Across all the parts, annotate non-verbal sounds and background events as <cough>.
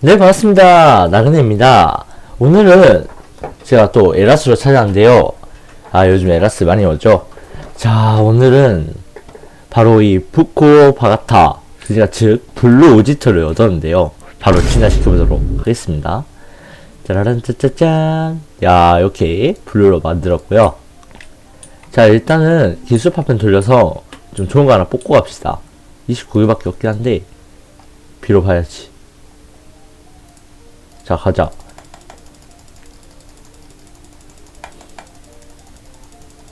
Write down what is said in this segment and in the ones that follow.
네, 반갑습니다. 나그네입니다. 오늘은 제가 또 에라스로 찾아왔는데요. 아, 요즘 에라스 많이 오죠? 자, 오늘은 바로 이 부코 바가타, 그니까 즉, 블루 오지터를 얻었는데요. 바로 진화시켜보도록 하겠습니다. 짜라란 짜짜짠. 야, 이렇게 블루로 만들었고요. 자, 일단은 기술 파편 돌려서 좀 좋은 거 하나 뽑고 갑시다. 29개밖에 없긴 한데, 비로 봐야지. 자, 가자.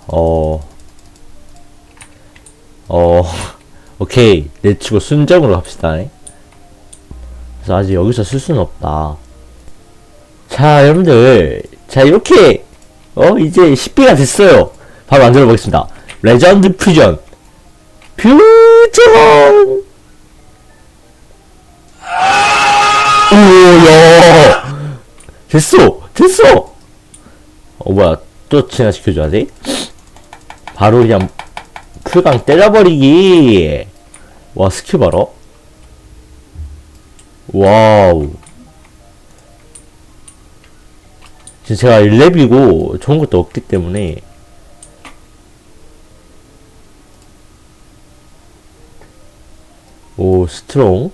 어, 어, <laughs> 오케이. 내치고 순정으로 갑시다. 그래서 아직 여기서 쓸 수는 없다. 자, 여러분들. 자, 이렇게, 어, 이제 10개가 됐어요. 바로 만들어 보겠습니다. 레전드 퓨전. 퓨전! 야 됐어. 됐어. 어 뭐야. 또 진화시켜줘야 돼? 바로 그냥 풀강 때려버리기. 와 스킬 봐라 와우. 지금 제가 1렙이고 좋은 것도 없기 때문에. 오 스트롱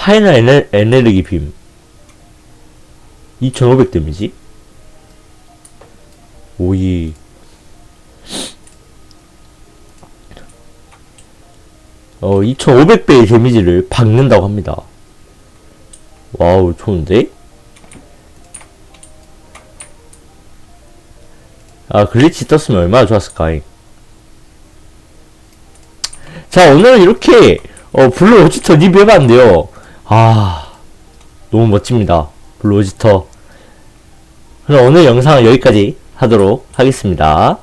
파이널 에너, 에너지 빔. 2500 데미지? 오이. 어 2500배의 데미지를 박는다고 합니다. 와우 좋은데? 아 글리치 떴으면 얼마나 좋았을까 자 오늘은 이렇게 어 블루 오지터 리뷰해봤는데요 아, 너무 멋집니다. 블루지터. 그럼 오늘 영상은 여기까지 하도록 하겠습니다.